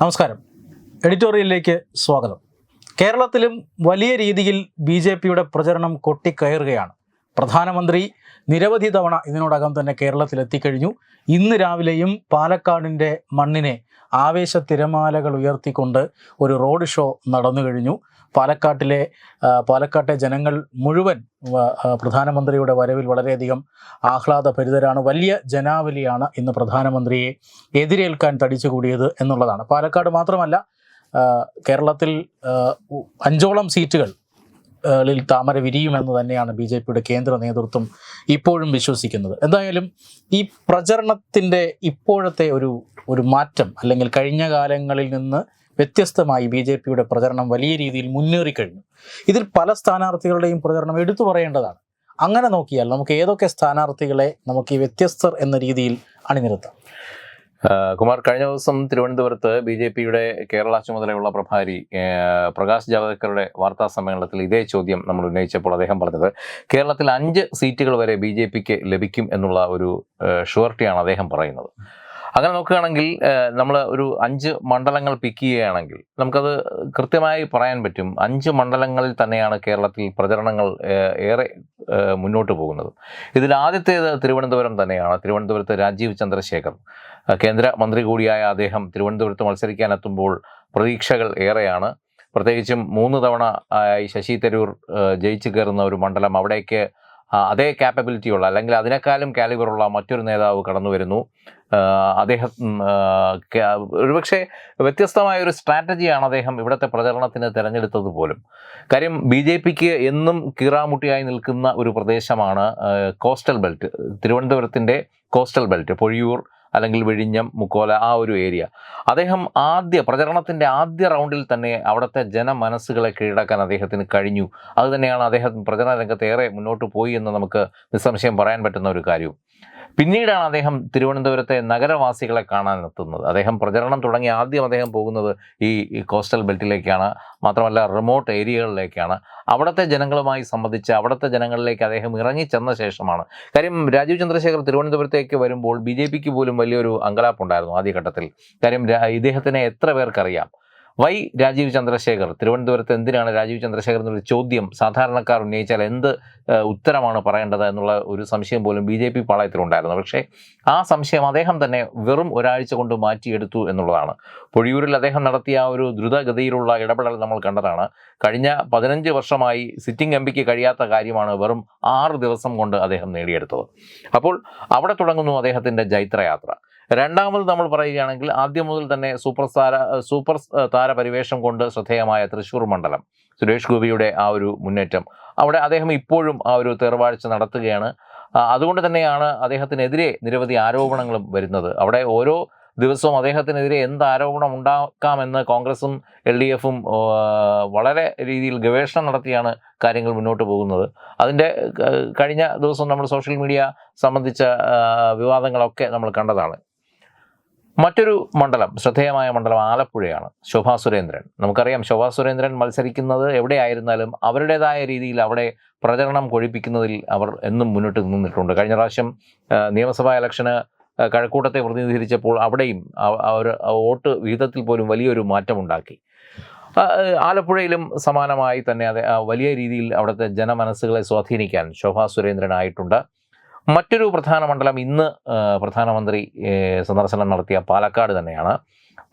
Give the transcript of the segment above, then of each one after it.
നമസ്കാരം. എഡിറ്റോറിയലിലേക്ക് സ്വാഗതം. കേരളത്തിലും വലിയ രീതിയിൽ ബി ജെ പിയുടെ പ്രചരണം കൊട്ടിക്കയറുകയാണ്. പ്രധാനമന്ത്രി നിരവധി തവണ ഇതിനോടകം തന്നെ കേരളത്തിലെത്തിക്കഴിഞ്ഞു. ഇന്ന് രാവിലെയും പാലക്കാടിന്റെ മണ്ണിനെ ആവേശ തിരമാലകൾ ഉയർത്തിക്കൊണ്ട് ഒരു റോഡ് ഷോ നടന്നു കഴിഞ്ഞു പാലക്കാട്ടിലെ പാലക്കാട്ടെ ജനങ്ങൾ മുഴുവൻ പ്രധാനമന്ത്രിയുടെ വരവിൽ വളരെയധികം ആഹ്ലാദഭരിതരാണ് വലിയ ജനാവലിയാണ് ഇന്ന് പ്രധാനമന്ത്രിയെ എതിരേൽക്കാൻ തടിച്ചുകൂടിയത് എന്നുള്ളതാണ്. പാലക്കാട് മാത്രമല്ല കേരളത്തിൽ അഞ്ചോളം സീറ്റുകൾ താമര വിരിയുമെന്ന് തന്നെയാണ് ബി ജെ പിയുടെ കേന്ദ്ര നേതൃത്വം ഇപ്പോഴും വിശ്വസിക്കുന്നത്. എന്തായാലും ഈ പ്രചരണത്തിന്റെ ഇപ്പോഴത്തെ ഒരു ഒരു മാറ്റം അല്ലെങ്കിൽ കഴിഞ്ഞ കാലങ്ങളിൽ നിന്ന് വ്യത്യസ്തമായി ബി ജെ പിയുടെ പ്രചരണം വലിയ രീതിയിൽ മുന്നേറിക്കഴിഞ്ഞു ഇതിൽ പല സ്ഥാനാർത്ഥികളുടെയും പ്രചരണം എടുത്തു പറയേണ്ടതാണ്. അങ്ങനെ നോക്കിയാൽ നമുക്ക് ഏതൊക്കെ സ്ഥാനാർത്ഥികളെ നമുക്ക് ഈ വ്യത്യസ്തർ എന്ന രീതിയിൽ അണിനിരത്താം? കുമാർ കഴിഞ്ഞ ദിവസം തിരുവനന്തപുരത്ത് ബി ജെ പിയുടെ കേരള ചുമതലയുള്ള പ്രഭാരി പ്രകാശ് ജാവദേക്കറുടെ വാർത്താ സമ്മേളനത്തിൽ ഇതേ ചോദ്യം നമ്മൾ ഉന്നയിച്ചപ്പോൾ അദ്ദേഹം പറഞ്ഞത്. കേരളത്തിൽ അഞ്ച് സീറ്റുകൾ വരെ ബി ലഭിക്കും എന്നുള്ള ഒരു ഷുവർട്ടിയാണ് അദ്ദേഹം പറയുന്നത്. അങ്ങനെ നോക്കുകയാണെങ്കിൽ നമ്മൾ ഒരു അഞ്ച് മണ്ഡലങ്ങൾ പിക്ക് ചെയ്യുകയാണെങ്കിൽ നമുക്കത് കൃത്യമായി പറയാൻ പറ്റും. അഞ്ച് മണ്ഡലങ്ങളിൽ തന്നെയാണ് കേരളത്തിൽ പ്രചരണങ്ങൾ ഏറെ മുന്നോട്ട് പോകുന്നത്. ഇതിൽ ആദ്യത്തേത് തിരുവനന്തപുരം തന്നെയാണ്. തിരുവനന്തപുരത്ത് രാജീവ് ചന്ദ്രശേഖർ കേന്ദ്ര മന്ത്രി കൂടിയായ അദ്ദേഹം തിരുവനന്തപുരത്ത് മത്സരിക്കാനെത്തുമ്പോൾ പ്രതീക്ഷകൾ ഏറെയാണ്. പ്രത്യേകിച്ചും മൂന്ന് തവണ ശശി തരൂർ ജയിച്ചു കയറുന്ന ഒരു മണ്ഡലം അവിടേക്ക് അതേ ക്യാപ്പബിലിറ്റിയുള്ള അല്ലെങ്കിൽ അതിനേക്കാളും കാലിബറുള്ള മറ്റൊരു നേതാവ് കടന്നു വരുന്നു. അദ്ദേഹം ഒരുപക്ഷെ വ്യത്യസ്തമായ ഒരു സ്ട്രാറ്റജിയാണ് അദ്ദേഹം ഇവിടുത്തെ പ്രചരണത്തിന് തിരഞ്ഞെടുത്തത് പോലും. കാര്യം ബി ജെ പിക്ക് എന്നും കീറാമുട്ടിയായി നിൽക്കുന്ന ഒരു പ്രദേശമാണ് കോസ്റ്റൽ ബെൽറ്റ് തിരുവനന്തപുരത്തിന്റെ കോസ്റ്റൽ ബെൽറ്റ് പൊഴിയൂർ അല്ലെങ്കിൽ വിഴിഞ്ഞം മുക്കോല ആ ഒരു ഏരിയ അദ്ദേഹം ആദ്യ പ്രചരണത്തിന്റെ ആദ്യ റൗണ്ടിൽ തന്നെ അവിടുത്തെ ജനമനസ്സുകളെ കീഴടക്കാൻ അദ്ദേഹത്തിന് കഴിഞ്ഞു. അതുതന്നെയാണ് അദ്ദേഹം പ്രചരണ രംഗത്ത് ഏറെ മുന്നോട്ട് പോയി എന്ന് നമുക്ക് നിസ്സംശയം പറയാൻ പറ്റുന്ന ഒരു കാര്യവും. പിന്നീടാണ് അദ്ദേഹം തിരുവനന്തപുരത്തെ നഗരവാസികളെ കാണാൻ എത്തുന്നത്. അദ്ദേഹം പ്രചരണം തുടങ്ങി. ആദ്യം അദ്ദേഹം പോകുന്നത് ഈ കോസ്റ്റൽ ബെൽറ്റിലേക്കാണ് മാത്രമല്ല റിമോട്ട് ഏരിയകളിലേക്കാണ് അവിടുത്തെ ജനങ്ങളുമായി സംബന്ധിച്ച് അവിടുത്തെ ജനങ്ങളിലേക്ക് അദ്ദേഹം ഇറങ്ങിച്ചെന്ന ശേഷമാണ്. കാര്യം രാജീവ് ചന്ദ്രശേഖർ തിരുവനന്തപുരത്തേക്ക് വരുമ്പോൾ ബി ജെ പിക്ക് പോലും വലിയൊരു അങ്കലാപ്പുണ്ടായിരുന്നു ആദ്യഘട്ടത്തിൽ. കാര്യം ഇദ്ദേഹത്തിനെ എത്ര പേർക്കറിയാം? വൈ രാജീവ് ചന്ദ്രശേഖർ? തിരുവനന്തപുരത്ത് എന്തിനാണ് രാജീവ് ചന്ദ്രശേഖർ എന്നൊരു ചോദ്യം സാധാരണക്കാർ ഉന്നയിച്ചാൽ എന്ത് ഉത്തരമാണ് പറയേണ്ടത് എന്നുള്ള ഒരു സംശയം പോലും ബി ജെ പി പാളയത്തിലുണ്ടായിരുന്നു. പക്ഷേ ആ സംശയം അദ്ദേഹം തന്നെ വെറും ഒരാഴ്ച കൊണ്ട് മാറ്റിയെടുത്തു എന്നുള്ളതാണ്. പൊഴിയൂരിൽ അദ്ദേഹം നടത്തിയ ആ ഒരു ദ്രുതഗതിയിലുള്ള ഇടപെടൽ നമ്മൾ കണ്ടതാണ്. കഴിഞ്ഞ പതിനഞ്ച് വർഷമായി സിറ്റിംഗ് എം പിക്ക് കഴിയാത്ത കാര്യമാണ് വെറും ആറ് ദിവസം കൊണ്ട് അദ്ദേഹം നേടിയെടുത്തത്. അപ്പോൾ അവിടെ തുടങ്ങുന്നു അദ്ദേഹത്തിന്റെ ജൈത്രയാത്ര. രണ്ടാമത് നമ്മൾ പറയുകയാണെങ്കിൽ ആദ്യം മുതൽ തന്നെ സൂപ്പർ താര സൂപ്പർ താര പരിവേഷം കൊണ്ട് ശ്രദ്ധേയമായ തൃശ്ശൂർ മണ്ഡലം. സുരേഷ് ഗോപിയുടെ ആ ഒരു മുന്നേറ്റം. അവിടെ അദ്ദേഹം ഇപ്പോഴും ആ ഒരു തേർവാഴ്ച നടത്തുകയാണ്. അതുകൊണ്ട് തന്നെയാണ് അദ്ദേഹത്തിനെതിരെ നിരവധി ആരോപണങ്ങളും വരുന്നത്. അവിടെ ഓരോ ദിവസവും അദ്ദേഹത്തിനെതിരെ എന്ത് ആരോപണം ഉണ്ടാക്കാമെന്ന് കോൺഗ്രസും എൽ ഡി എഫും വളരെ രീതിയിൽ ഗവേഷണം നടത്തിയാണ് കാര്യങ്ങൾ മുന്നോട്ട് പോകുന്നത്. അതിന്റെ കഴിഞ്ഞ ദിവസം നമ്മൾ സോഷ്യൽ മീഡിയ സംബന്ധിച്ച വിവാദങ്ങളൊക്കെ നമ്മൾ കണ്ടതാണ്. മറ്റൊരു മണ്ഡലം ശ്രദ്ധേയമായ മണ്ഡലം ആലപ്പുഴയാണ് ശോഭാ സുരേന്ദ്രൻ. നമുക്കറിയാം ശോഭാ സുരേന്ദ്രൻ മത്സരിക്കുന്നത് എവിടെയായിരുന്നാലും അവരുടേതായ രീതിയിൽ അവിടെ പ്രചരണം കൊഴിപ്പിക്കുന്നതിൽ അവർ എന്നും മുന്നോട്ട് നിന്നിട്ടുണ്ട്. കഴിഞ്ഞ പ്രാവശ്യം നിയമസഭാ ഇലക്ഷന് കഴക്കൂട്ടത്തെ പ്രതിനിധീകരിച്ചപ്പോൾ അവിടെയും അവർ വോട്ട് വിഹിതത്തിൽ പോലും വലിയൊരു മാറ്റമുണ്ടാക്കി. ആലപ്പുഴയിലും സമാനമായി തന്നെ വലിയ രീതിയിൽ അവിടുത്തെ ജനമനസ്സുകളെ സ്വാധീനിക്കാൻ ശോഭാ സുരേന്ദ്രനായിട്ടുണ്ട്. മറ്റൊരു പ്രധാന മണ്ഡലം ഇന്ന് പ്രധാനമന്ത്രി സന്ദർശനം നടത്തിയ പാലക്കാട് തന്നെയാണ്.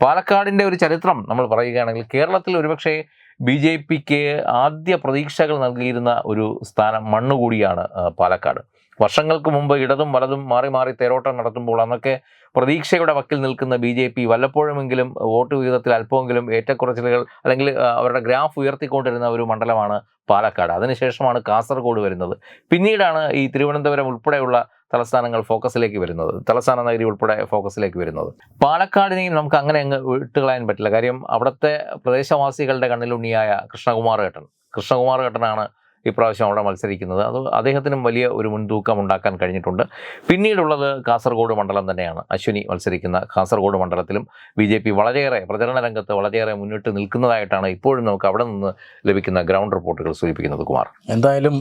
പാലക്കാടിന്റെ ഒരു ചരിത്രം നമ്മൾ പറയുകയാണെങ്കിൽ കേരളത്തിൽ ഒരുപക്ഷെ ബി ജെ പിക്ക് ആദ്യ പ്രതീക്ഷകൾ നൽകിയിരുന്ന ഒരു സ്ഥാനം മണ്ണുകൂടിയാണ് പാലക്കാട്. വർഷങ്ങൾക്ക് മുമ്പ് ഇടതും വലതും മാറി മാറി തേരോട്ടം നടത്തുമ്പോൾ അന്നൊക്കെ പ്രതീക്ഷയുടെ വക്കിൽ നിൽക്കുന്ന ബി ജെ പി വല്ലപ്പോഴുമെങ്കിലും വോട്ട് വിഹിതത്തിൽ അല്പമെങ്കിലും ഏറ്റക്കുറച്ചിലുകൾ അല്ലെങ്കിൽ അവരുടെ ഗ്രാഫ് ഉയർത്തിക്കൊണ്ടിരുന്ന ഒരു മണ്ഡലമാണ് പാലക്കാട്. അതിനുശേഷമാണ് കാസർഗോഡ് വരുന്നത്. പിന്നീടാണ് ഈ തിരുവനന്തപുരം ഉൾപ്പെടെയുള്ള തലസ്ഥാനങ്ങൾ ഫോക്കസിലേക്ക് വരുന്നത്. തലസ്ഥാന നഗരി ഉൾപ്പെടെ ഫോക്കസിലേക്ക് വരുന്നത്. പാലക്കാടിനെയും നമുക്ക് അങ്ങനെ അങ്ങ് വിട്ടുകളയാൻ പറ്റില്ല. കാര്യം അവിടുത്തെ പ്രദേശവാസികളുടെ കണ്ണിലുണ്ണിയായ കൃഷ്ണകുമാർ ഏട്ടൻ. കൃഷ്ണകുമാർ ഏട്ടനാണ് ഇപ്രാവശ്യം അവിടെ മത്സരിക്കുന്നത്. അത് അദ്ദേഹത്തിനും വലിയ ഒരു മുൻതൂക്കം ഉണ്ടാക്കാൻ കഴിഞ്ഞിട്ടുണ്ട്. പിന്നീടുള്ളത് കാസർഗോഡ് മണ്ഡലം തന്നെയാണ്. അശ്വിനി മത്സരിക്കുന്ന കാസർഗോഡ് മണ്ഡലത്തിലും ബി ജെ പി വളരെയേറെ പ്രചരണ രംഗത്ത് വളരെയേറെ മുന്നിട്ട് നിൽക്കുന്നതായിട്ടാണ് ഇപ്പോഴും നമുക്ക് അവിടെ നിന്ന് ലഭിക്കുന്ന ഗ്രൗണ്ട് റിപ്പോർട്ടുകൾ സൂചിപ്പിക്കുന്നത് കുമാർ. എന്തായാലും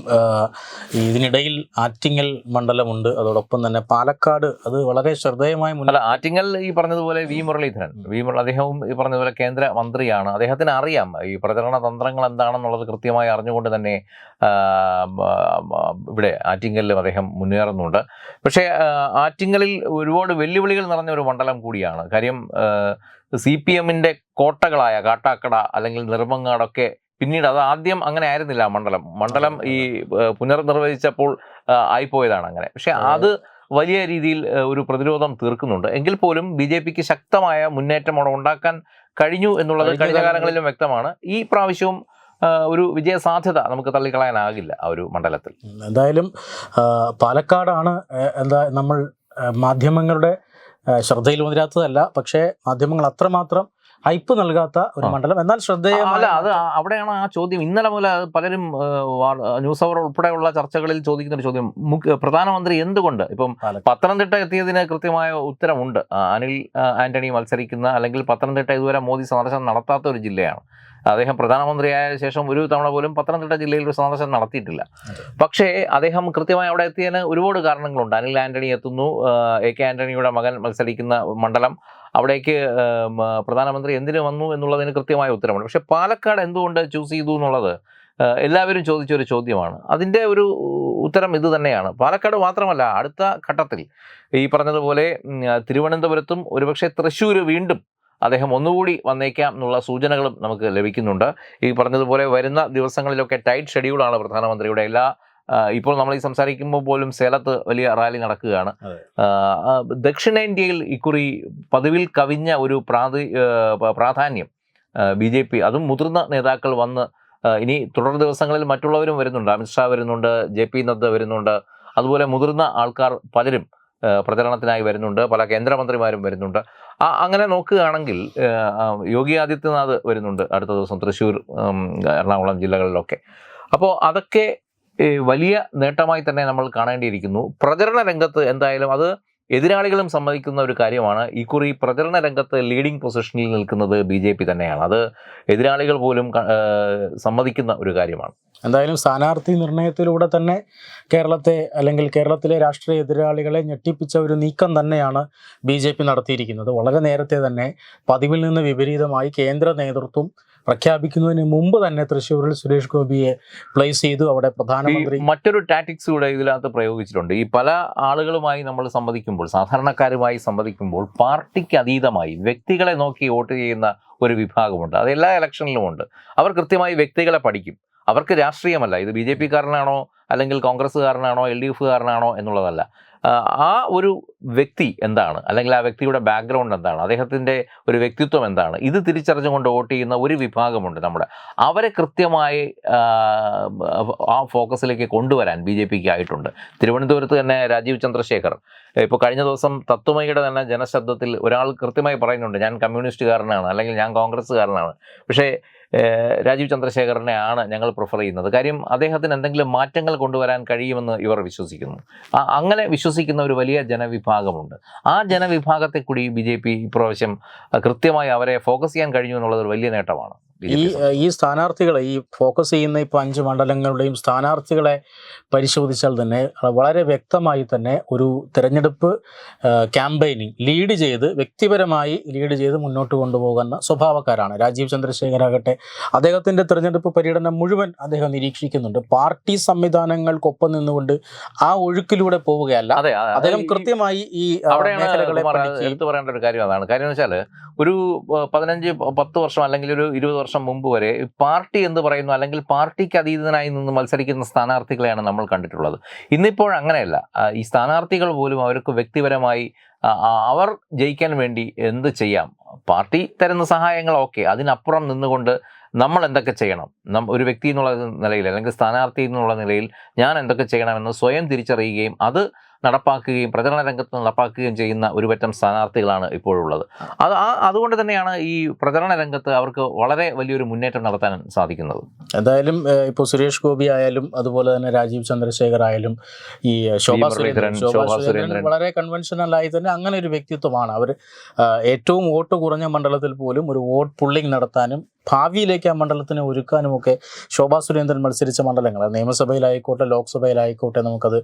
ഇതിനിടയിൽ ആറ്റിങ്ങൽ മണ്ഡലമുണ്ട്. അതോടൊപ്പം തന്നെ പാലക്കാട് അത് വളരെ ശ്രദ്ധേയമായ അല്ല ആറ്റിങ്ങൽ ഈ പറഞ്ഞതുപോലെ വി മുരളീധരൻ. വി മുരളി അദ്ദേഹവും ഈ പറഞ്ഞതുപോലെ കേന്ദ്ര മന്ത്രിയാണ്. അദ്ദേഹത്തിന് അറിയാം ഈ പ്രചരണ തന്ത്രങ്ങൾ എന്താണെന്നുള്ളത് കൃത്യമായി അറിഞ്ഞുകൊണ്ട് തന്നെ ഇവിടെ ആറ്റിങ്ങലിലും അദ്ദേഹം മുന്നേറുന്നുണ്ട്. പക്ഷേ ആറ്റിങ്ങലിൽ ഒരുപാട് വെല്ലുവിളികൾ നിറഞ്ഞ ഒരു മണ്ഡലം കൂടിയാണ്. കാര്യം സി പി എമ്മിന്റെ കോട്ടകളായ കാട്ടാക്കട അല്ലെങ്കിൽ നിർമ്മങ്ങാടൊക്കെ പിന്നീട് അത് ആദ്യം അങ്ങനെ ആയിരുന്നില്ല മണ്ഡലം. മണ്ഡലം ഈ പുനർനിർവചിച്ചപ്പോൾ ആയിപ്പോയതാണ് അങ്ങനെ. പക്ഷെ അത് വലിയ രീതിയിൽ ഒരു പ്രതിരോധം തീർക്കുന്നുണ്ട്. എങ്കിൽ പോലും ബി ജെ പിക്ക് ശക്തമായ മുന്നേറ്റം അവിടെ ഉണ്ടാക്കാൻ കഴിഞ്ഞു എന്നുള്ളത് കഴിഞ്ഞ കാലങ്ങളിലും വ്യക്തമാണ്. ഈ പ്രാവശ്യവും ഒരു വിജയ സാധ്യത നമുക്ക് തള്ളിക്കളയാനാകില്ല ആ ഒരു മണ്ഡലത്തിൽ. എന്തായാലും പാലക്കാടാണ് എന്താ നമ്മൾ മാധ്യമങ്ങളുടെ ശ്രദ്ധയിൽ വന്നിരാത്തതല്ല പക്ഷേ മാധ്യമങ്ങൾ അത്രമാത്രം ഹൈപ്പ് നൽകാത്ത ഒരു മണ്ഡലം. എന്നാൽ അല്ല അത് അവിടെയാണ് ആ ചോദ്യം. ഇന്നലെ മുതൽ പലരും ന്യൂസ് അവർ ഉൾപ്പെടെയുള്ള ചർച്ചകളിൽ ചോദിക്കുന്ന ഒരു ചോദ്യം. പ്രധാനമന്ത്രി എന്തുകൊണ്ട്? ഇപ്പം. പത്തനംതിട്ട എത്തിയതിന് കൃത്യമായ ഉത്തരമുണ്ട്. അനിൽ ആന്റണി മത്സരിക്കുന്ന അല്ലെങ്കിൽ പത്തനംതിട്ട ഇതുവരെ മോദി സന്ദർശനം നടത്താത്ത ഒരു ജില്ലയാണ്. അദ്ദേഹം പ്രധാനമന്ത്രിയായ ശേഷം ഒരു തവണ പോലും പത്തനംതിട്ട ജില്ലയിൽ ഒരു സന്ദർശനം നടത്തിയിട്ടില്ല. പക്ഷേ അദ്ദേഹം കൃത്യമായി അവിടെ എത്തിയതിന് ഒരുപാട് കാരണങ്ങളുണ്ട്. അനിൽ ആന്റണി എത്തുന്നു. എ കെ ആന്റണിയുടെ മകൻ മത്സരിക്കുന്ന മണ്ഡലം അവിടേക്ക് പ്രധാനമന്ത്രി എന്തിനു വന്നു എന്നുള്ളതിന് കൃത്യമായ ഉത്തരമുണ്ട് പക്ഷേ പാലക്കാട് എന്തുകൊണ്ട് ചൂസ് ചെയ്തു എന്നുള്ളത് എല്ലാവരും ചോദിച്ച ഒരു ചോദ്യമാണ്. അതിന്റെ ഒരു ഉത്തരം ഇത് തന്നെയാണ്. പാലക്കാട് മാത്രമല്ല അടുത്ത ഘട്ടത്തിൽ ഈ പറഞ്ഞതുപോലെ തിരുവനന്തപുരത്തും ഒരുപക്ഷെ തൃശ്ശൂർ വീണ്ടും അദ്ദേഹം ഒന്നുകൂടി വന്നേക്കാം എന്നുള്ള സൂചനകളും നമുക്ക് ലഭിക്കുന്നുണ്ട്. ഈ പറഞ്ഞതുപോലെ വരുന്ന ദിവസങ്ങളിലൊക്കെ ടൈറ്റ് ഷെഡ്യൂളാണ് പ്രധാനമന്ത്രിയുടെ എല്ലാ ഇപ്പോൾ നമ്മൾ ഈ സംസാരിക്കുമ്പോൾ പോലും സേലത്ത് വലിയ റാലി നടക്കുകയാണ്. ദക്ഷിണേന്ത്യയിൽ ഇക്കുറി പതിവിൽ കവിഞ്ഞ ഒരു പ്രാതി പ്രാധാന്യം ബി ജെ പി അതും മുതിർന്ന നേതാക്കൾ വന്ന് ഇനി തുടർ ദിവസങ്ങളിൽ മറ്റുള്ളവരും വരുന്നുണ്ട്. അമിത്ഷാ വരുന്നുണ്ട് ജെ പി നദ്ദ വരുന്നുണ്ട്. അതുപോലെ മുതിർന്ന ആൾക്കാർ പലരും പ്രചരണത്തിനായി വരുന്നുണ്ട് പല കേന്ദ്രമന്ത്രിമാരും വരുന്നുണ്ട്. അങ്ങനെ നോക്കുകയാണെങ്കിൽ യോഗി ആദിത്യനാഥ് വരുന്നുണ്ട് അടുത്ത ദിവസം തൃശ്ശൂർ എറണാകുളം ജില്ലകളിലൊക്കെ. അപ്പോൾ അതൊക്കെ വലിയ നേട്ടമായി തന്നെ നമ്മൾ കാണേണ്ടിയിരിക്കുന്നു. പ്രചരണ രംഗത്ത് എന്തായാലും അത് എതിരാളികളും സമ്മതിക്കുന്ന ഒരു കാര്യമാണ്. ഇക്കുറി പ്രചരണ രംഗത്ത് ലീഡിംഗ് പൊസിഷനിൽ നിൽക്കുന്നത് ബി ജെ പി തന്നെയാണ്. അത് എതിരാളികൾ പോലും സമ്മതിക്കുന്ന ഒരു കാര്യമാണ്. എന്തായാലും സ്ഥാനാർത്ഥി നിർണയത്തിലൂടെ തന്നെ കേരളത്തെ അല്ലെങ്കിൽ കേരളത്തിലെ രാഷ്ട്രീയ എതിരാളികളെ ഞെട്ടിപ്പിച്ച ഒരു നീക്കം തന്നെയാണ് ബി നടത്തിയിരിക്കുന്നത്. വളരെ നേരത്തെ തന്നെ പതിവിൽ നിന്ന് വിപരീതമായി കേന്ദ്ര നേതൃത്വം പ്രഖ്യാപിക്കുന്നതിന് മുമ്പ് തന്നെ തൃശ്ശൂരിൽ സുരേഷ് ഗോപിയെ പ്ലേസ് ചെയ്തു. അവിടെ പ്രധാനമന്ത്രി മറ്റൊരു ടാറ്റിക്സ് കൂടെ ഇതിനകത്ത് പ്രയോഗിച്ചിട്ടുണ്ട്. ഈ പല ആളുകളുമായി നമ്മൾ സംവദിക്കുമ്പോൾ സാധാരണക്കാരുമായി സംവദിക്കുമ്പോൾ പാർട്ടിക്ക് അതീതമായി വ്യക്തികളെ നോക്കി വോട്ട് ചെയ്യുന്ന ഒരു വിഭാഗമുണ്ട്. അത് എല്ലാ ഇലക്ഷനിലും ഉണ്ട്. അവർ കൃത്യമായി വ്യക്തികളെ പഠിക്കും. അവർക്ക് രാഷ്ട്രീയമല്ല. ഇത് ബി ജെ പിക്കാരനാണോ അല്ലെങ്കിൽ കോൺഗ്രസ്സുകാരനാണോ എൽ ഡി എഫുകാരനാണോ എന്നുള്ളതല്ല. ആ, ഒരു വ്യക്തി എന്താണ്? അല്ലെങ്കിൽ ആ വ്യക്തിയുടെ ബാക്ക്ഗ്രൗണ്ട് എന്താണ്? അദ്ദേഹത്തിന്റെ ഒരു വ്യക്തിത്വം എന്താണ്? ഇത് തിരിച്ചറിഞ്ഞുകൊണ്ട് വോട്ട് ചെയ്യുന്ന ഒരു വിഭാഗമുണ്ട് നമ്മുടെ. അവരെ കൃത്യമായി ആ, ഫോക്കസിലേക്ക് കൊണ്ടുവരാൻ ബി ജെ പിക്ക് ആയിട്ടുണ്ട്. തിരുവനന്തപുരത്ത് തന്നെ രാജീവ് ചന്ദ്രശേഖർ. ഇപ്പോൾ കഴിഞ്ഞ ദിവസം തത്വമയുടെ തന്നെ ജനശബ്ദത്തിൽ ഒരാൾ കൃത്യമായി പറയുന്നുണ്ട് ഞാൻ കമ്മ്യൂണിസ്റ്റുകാരനാണ് അല്ലെങ്കിൽ ഞാൻ കോൺഗ്രസ്സുകാരനാണ്. പക്ഷേ രാജീവ് ചന്ദ്രശേഖരനെയാണ് ഞങ്ങൾ പ്രിഫർ ചെയ്യുന്നത്. കാര്യം അദ്ദേഹത്തിന് എന്തെങ്കിലും മാറ്റങ്ങൾ കൊണ്ടുവരാൻ കഴിയുമെന്ന് ഇവർ വിശ്വസിക്കുന്നു. അങ്ങനെ വിശ്വസിക്കുന്ന ഒരു വലിയ ജനവിഭാഗമുണ്ട്. ആ ജനവിഭാഗത്തെ കൂടി ബി ജെ പി ഇപ്രാവശ്യം കൃത്യമായി അവരെ ഫോക്കസ് ചെയ്യാൻ കഴിഞ്ഞു എന്നുള്ളത് ഒരു വലിയ നേട്ടമാണ്. ഈ ഈ സ്ഥാനാർത്ഥികളെ ഈ ഫോക്കസ് ചെയ്യുന്ന ഇപ്പോൾ അഞ്ച് മണ്ഡലങ്ങളുടെയും സ്ഥാനാർത്ഥികളെ പരിശോധിച്ചാൽ തന്നെ വളരെ വ്യക്തമായി തന്നെ ഒരു തിരഞ്ഞെടുപ്പ് ക്യാമ്പയിനിങ് ലീഡ് ചെയ്ത് വ്യക്തിപരമായി ലീഡ് ചെയ്ത് മുന്നോട്ട് കൊണ്ടുപോകുന്ന സ്വഭാവക്കാരാണ് രാജീവ് ചന്ദ്രശേഖരാകട്ടെ അദ്ദേഹത്തിന്റെ തിരഞ്ഞെടുപ്പ് പര്യടനം മുഴുവൻ അദ്ദേഹം നിരീക്ഷിക്കുന്നുണ്ട്. പാർട്ടി സംവിധാനങ്ങൾക്കൊപ്പം നിന്നുകൊണ്ട് ആ ഒഴുക്കിലൂടെ പോവുകയല്ല. അദ്ദേഹം കൃത്യമായി ഈ അവിടെയാണ് പറയേണ്ട ഒരു കാര്യം അതാണ്. കാര്യം എന്ന് വെച്ചാൽ ഒരു പതിനഞ്ച് പത്ത് വർഷം അല്ലെങ്കിൽ ഒരു ഇരുപത് വർഷം മുമ്പ് വരെ പാർട്ടി എന്ന് പറയുന്നു അല്ലെങ്കിൽ പാർട്ടിക്ക് അതീതനായി നിന്ന് മത്സരിക്കുന്ന സ്ഥാനാർത്ഥികളെയാണ് നമ്മൾ കണ്ടിട്ടുള്ളത്. ഇന്നിപ്പോൾ അങ്ങനെയല്ല. ഈ സ്ഥാനാർത്ഥികൾ പോലും അവർക്ക് വ്യക്തിപരമായി അവർ ജയിക്കാൻ വേണ്ടി എന്ത് ചെയ്യാം? പാർട്ടി തരുന്ന സഹായങ്ങൾ ഓക്കെ. അതിനപ്പുറം നിന്നുകൊണ്ട് നമ്മൾ എന്തൊക്കെ ചെയ്യണം? നം ഒരു വ്യക്തി എന്നുള്ള നിലയിൽ അല്ലെങ്കിൽ സ്ഥാനാർത്ഥി എന്നുള്ള നിലയിൽ ഞാൻ എന്തൊക്കെ ചെയ്യണമെന്ന് സ്വയം തിരിച്ചറിയുകയും അത് നടപ്പാക്കുകയും പ്രചരണ രംഗത്ത് നടപ്പാക്കുകയും ചെയ്യുന്ന ഒരു പറ്റം സ്ഥാനാർത്ഥികളാണ് ഇപ്പോഴുള്ളത്. അത് ആ അതുകൊണ്ട് തന്നെയാണ് ഈ പ്രചരണ രംഗത്ത് അവർക്ക് വളരെ വലിയൊരു മുന്നേറ്റം നടത്താൻ സാധിക്കുന്നത്. എന്തായാലും ഇപ്പോൾ സുരേഷ് ഗോപി ആയാലും അതുപോലെ തന്നെ രാജീവ് ചന്ദ്രശേഖർ ആയാലും ഈ ശോഭാ സുരേന്ദ്രൻ ശോഭാ സുരേന്ദ്രൻ. വളരെ കൺവെൻഷനൽ ആയി തന്നെ അങ്ങനെ ഒരു വ്യക്തിത്വമാണ് അവർ ഏറ്റവും വോട്ട് കുറഞ്ഞ മണ്ഡലത്തിൽ പോലും ഒരു വോട്ട് പുള്ളിങ് നടത്താനും ഭാവിയിലേക്ക് ആ മണ്ഡലത്തിനെ ഒരുക്കാനും ഒക്കെ ശോഭാ സുരേന്ദ്രൻ മത്സരിച്ച മണ്ഡലങ്ങൾ നിയമസഭയിലായിക്കോട്ടെ ലോക്സഭയിലായിക്കോട്ടെ നമുക്കത്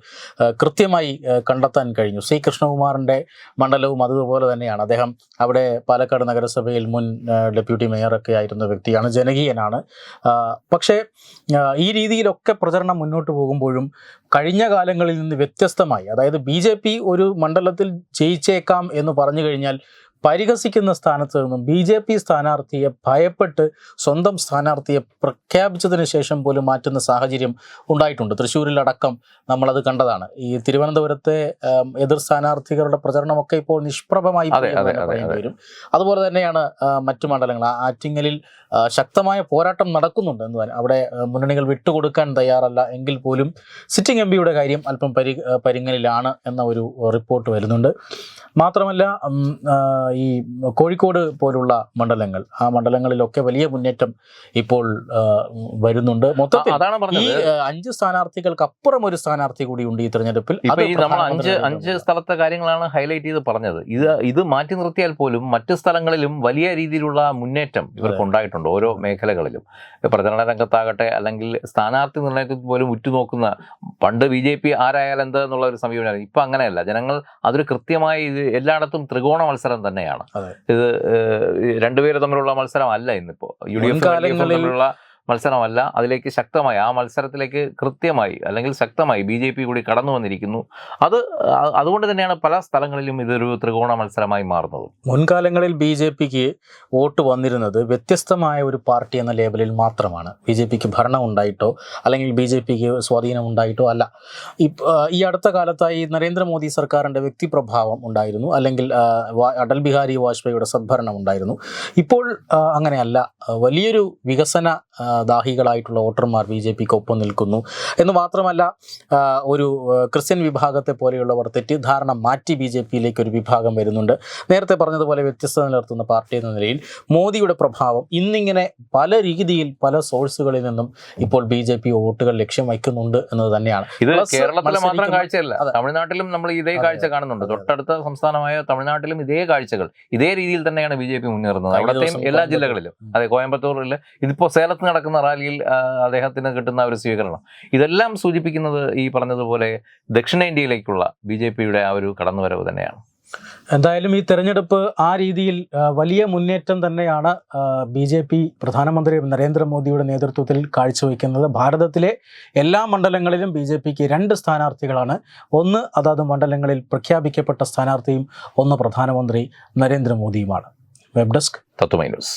കൃത്യമായി കണ്ടെത്താൻ കഴിഞ്ഞു. സി. കൃഷ്ണകുമാറിന്റെ മണ്ഡലവും അതുപോലെ തന്നെയാണ്. അദ്ദേഹം അവിടെ പാലക്കാട് നഗരസഭയിൽ മുൻ ഡെപ്യൂട്ടി മേയറൊക്കെ ആയിരുന്ന വ്യക്തിയാണ് ജനകീയനാണ്. പക്ഷേ ഈ രീതിയിലൊക്കെ പ്രചരണം മുന്നോട്ട് പോകുമ്പോഴും കഴിഞ്ഞ കാലങ്ങളിൽ നിന്ന് വ്യത്യസ്തമായി അതായത് ബി ഒരു മണ്ഡലത്തിൽ ജയിച്ചേക്കാം എന്ന് പറഞ്ഞു കഴിഞ്ഞാൽ പരിഹസിക്കുന്ന സ്ഥാനത്ത് നിന്നും ബി ജെ പി സ്ഥാനാർത്ഥിയെ ഭയപ്പെട്ട് സ്വന്തം സ്ഥാനാർത്ഥിയെ പ്രഖ്യാപിച്ചതിന് ശേഷം പോലും മാറ്റുന്ന സാഹചര്യം ഉണ്ടായിട്ടുണ്ട്. തൃശ്ശൂരിലടക്കം നമ്മളത് കണ്ടതാണ്. ഈ തിരുവനന്തപുരത്തെ എതിർ സ്ഥാനാർത്ഥികളുടെ പ്രചരണമൊക്കെ ഇപ്പോൾ നിഷ്പ്രഭമായി. വരും. അതുപോലെ തന്നെയാണ് മറ്റു മണ്ഡലങ്ങൾ. ആറ്റിങ്ങലിൽ ശക്തമായ പോരാട്ടം നടക്കുന്നുണ്ട് എന്ന് അവിടെ മുന്നണികൾ വിട്ടുകൊടുക്കാൻ തയ്യാറല്ല എങ്കിൽ പോലും സിറ്റിംഗ് എം പിയുടെ കാര്യം അല്പം പരി പരിങ്ങലിലാണ് എന്ന ഒരു റിപ്പോർട്ട് വരുന്നുണ്ട്. മാത്രമല്ല ഈ കോഴിക്കോട് പോലുള്ള മണ്ഡലങ്ങൾ ആ മണ്ഡലങ്ങളിലൊക്കെ വലിയ മുന്നേറ്റം ഇപ്പോൾ വരുന്നുണ്ട്. മൊത്തത്തിൽ അതാണ് പറഞ്ഞത്. അഞ്ച് സ്ഥാനാർത്ഥികൾക്ക് അപ്പുറം ഒരു സ്ഥാനാർത്ഥി കൂടി ഉണ്ട് ഈ തെരഞ്ഞെടുപ്പിൽ നമ്മൾ അഞ്ച് അഞ്ച് സ്ഥലത്തെ കാര്യങ്ങളാണ് ഹൈലൈറ്റ് ചെയ്ത് പറഞ്ഞത്. ഇത് ഇത് മാറ്റി നിർത്തിയാൽ പോലും മറ്റ് സ്ഥലങ്ങളിലും വലിയ രീതിയിലുള്ള മുന്നേറ്റം ഇവർക്ക്. ഉണ്ടായിട്ടുണ്ട് ഓരോ മേഖലകളിലും. പ്രചരണ രംഗത്താകട്ടെ അല്ലെങ്കിൽ സ്ഥാനാർത്ഥി നിർണയത്തിൽ പോലും ഉറ്റുനോക്കുന്ന പണ്ട് ബി ജെ പി ആരായാലെന്ത് എന്നുള്ള ഒരു സമീപനമായിരുന്നു ഇപ്പൊ അങ്ങനെയല്ല. ജനങ്ങൾ അതൊരു കൃത്യമായി ഇത് എല്ലായിടത്തും ത്രികോണ മത്സരം തന്നെയാണ്. ഇത് രണ്ടുപേര് തമ്മിലുള്ള മത്സരമല്ല ഇന്നിപ്പോ യു ഡി എഫ് തമ്മിലുള്ള മത്സരമല്ല. അതിലേക്ക് ശക്തമായി ആ മത്സരത്തിലേക്ക് കൃത്യമായി അല്ലെങ്കിൽ ശക്തമായി ബി ജെ പി കൂടി കടന്നു വന്നിരിക്കുന്നു. അത് അതുകൊണ്ട് തന്നെയാണ് പല സ്ഥലങ്ങളിലും ഇതൊരു ത്രികോണ മത്സരമായി മാറുന്നത്. മുൻകാലങ്ങളിൽ ബി ജെ പിക്ക് വോട്ട് വന്നിരുന്നത് വ്യത്യസ്തമായ ഒരു പാർട്ടി എന്ന ലേബലിൽ മാത്രമാണ്. ബി ജെ പിക്ക് ഭരണം ഉണ്ടായിട്ടോ അല്ലെങ്കിൽ ബി ജെ പിക്ക് സ്വാധീനം ഉണ്ടായിട്ടോ അല്ല. ഈ അടുത്ത കാലത്തായി നരേന്ദ്രമോദി സർക്കാരിന്റെ വ്യക്തിപ്രഭാവം ഉണ്ടായിരുന്നു. അല്ലെങ്കിൽ അടൽ ബിഹാരി വാജ്പേയിയുടെ സദ്ഭരണം ഉണ്ടായിരുന്നു. ഇപ്പോൾ അങ്ങനെയല്ല. വലിയൊരു വികസന ദാഹികളായിട്ടുള്ള വോട്ടർമാർ ബി ജെ പിക്ക് ഒപ്പം നിൽക്കുന്നു. എന്ന് മാത്രമല്ല ഒരു ക്രിസ്ത്യൻ വിഭാഗത്തെ പോലെയുള്ളവർ തെറ്റിദ്ധാരണ മാറ്റി ബി ജെ പിയിലേക്ക് ഒരു വിഭാഗം വരുന്നുണ്ട്. നേരത്തെ പറഞ്ഞതുപോലെ വ്യത്യസ്തത നിലനിർത്തുന്ന പാർട്ടി എന്ന നിലയിൽ മോദിയുടെ പ്രഭാവം ഇന്നിങ്ങനെ പല രീതിയിൽ പല സോഴ്സുകളിൽ നിന്നും ഇപ്പോൾ ബി ജെ പി വോട്ടുകൾ ലക്ഷ്യം വയ്ക്കുന്നുണ്ട് എന്നത് തന്നെയാണ്. ഇത് കേരളത്തിലെ മാത്രം കാഴ്ചയല്ല. തമിഴ്നാട്ടിലും നമ്മൾ ഇതേ കാഴ്ച കാണുന്നുണ്ട്. തൊട്ടടുത്ത സംസ്ഥാനമായ തമിഴ്നാട്ടിലും ഇതേ കാഴ്ചകൾ. ഇതേ രീതിയിൽ തന്നെയാണ് ബി ജെ പി മുന്നേറുന്നത്. അവിടത്തെയും എല്ലാ ജില്ലകളിലും. അതെ കോയമ്പത്തൂരിൽ ഇതിപ്പോ സേലത്ത് നടക്കുന്ന റാലിയിൽ അദ്ദേഹത്തിന് കിട്ടുന്ന ഒരു സ്വീകരണം. ഇതെല്ലാം സൂചിപ്പിക്കുന്നത് ഈ പറഞ്ഞതുപോലെ ദക്ഷിണേന്ത്യയിലേക്കുള്ള ബി ജെ പിയുടെ ആ ഒരു കടന്നുവരവ് തന്നെയാണ്. എന്തായാലും ഈ തെരഞ്ഞെടുപ്പ് ആ രീതിയിൽ വലിയ മുന്നേറ്റം തന്നെയാണ് ബി ജെ പി പ്രധാനമന്ത്രി നരേന്ദ്രമോദിയുടെ നേതൃത്വത്തിൽ കാഴ്ചവെക്കുന്നത്. ഭാരതത്തിലെ എല്ലാ മണ്ഡലങ്ങളിലും ബി ജെ പിക്ക് രണ്ട് സ്ഥാനാർത്ഥികളാണ്. ഒന്ന് അതാത് മണ്ഡലങ്ങളിൽ പ്രഖ്യാപിക്കപ്പെട്ട സ്ഥാനാർത്ഥിയും ഒന്ന് പ്രധാനമന്ത്രി നരേന്ദ്രമോദിയുമാണ്. Web desk Tatwamayi news.